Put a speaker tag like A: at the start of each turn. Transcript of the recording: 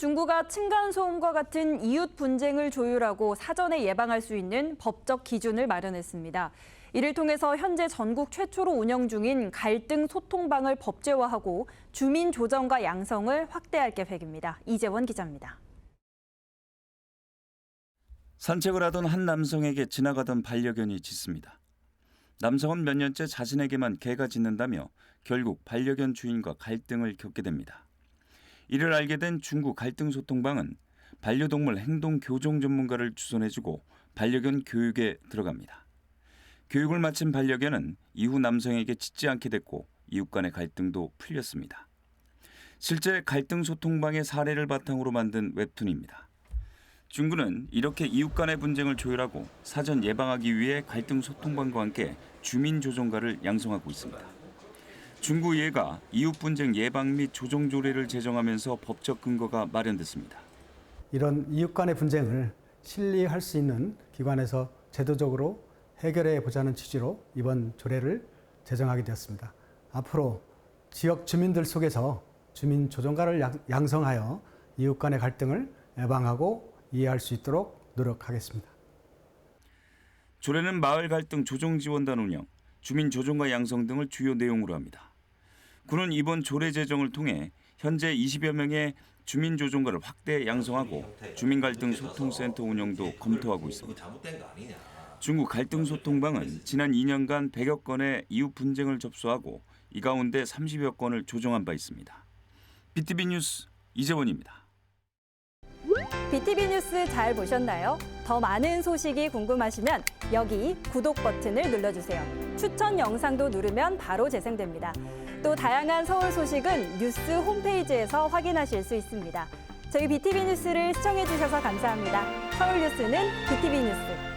A: 중구가 층간소음과 같은 이웃 분쟁을 조율하고 사전에 예방할 수 있는 법적 기준을 마련했습니다. 이를 통해서 현재 전국 최초로 운영 중인 갈등 소통방을 법제화하고 주민 조정과 양성을 확대할 계획입니다. 이재원 기자입니다.
B: 산책을 하던 한 남성에게 지나가던 반려견이 짖습니다. 남성은 몇 년째 자신에게만 개가 짖는다며 결국 반려견 주인과 갈등을 겪게 됩니다. 이를 알게 된 중구 갈등 소통방은 반려동물 행동 교정 전문가를 추선해주고 반려견 교육에 들어갑니다. 교육을 마친 반려견은 이후 남성에게 짖지 않게 됐고 이웃 간의 갈등도 풀렸습니다. 실제 갈등 소통방의 사례를 바탕으로 만든 웹툰입니다. 중구는 이렇게 이웃 간의 분쟁을 조율하고 사전 예방하기 위해 갈등 소통방과 함께 주민 조정가를 양성하고 있습니다. 중구의회가 이웃 분쟁 예방 및 조정 조례를 제정하면서 법적 근거가 마련됐습니다.
C: 이런 이웃 간의 분쟁을 실리할 수 있는 기관에서 제도적으로 해결해 보자는 취지로 이번 조례를 제정하게 되었습니다. 앞으로 지역 주민들 속에서 주민 조정가를 양- 양성하여 이웃 간의 갈등을 예방하고 이해할 수 있도록 노력하겠습니다.
B: 조례는 마을 갈등 조정 지원단 운영, 주민 조정과 양성 등을 주요 내용으로 합니다. 군은 이번 조례 제정을 통해 현재 20여 명의 주민 조정가를 확대 양성하고 주민 갈등 소통 센터 운영도 검토하고 있습니다. 중국 갈등 소통방은 지난 2년간 100여 건의 이웃 분쟁을 접수하고 이 가운데 30여 건을 조정한 바 있습니다. BTV 뉴스 이재원입니다.
A: BTV 뉴스 잘 보셨나요? 더 많은 소식이 궁금하시면 여기 구독 버튼을 눌러주세요. 추천 영상도 누르면 바로 재생됩니다. 또 다양한 서울 소식은 뉴스 홈페이지에서 확인하실 수 있습니다. 저희 BTV 뉴스를 시청해주셔서 감사합니다. 서울 뉴스는 BTV 뉴스.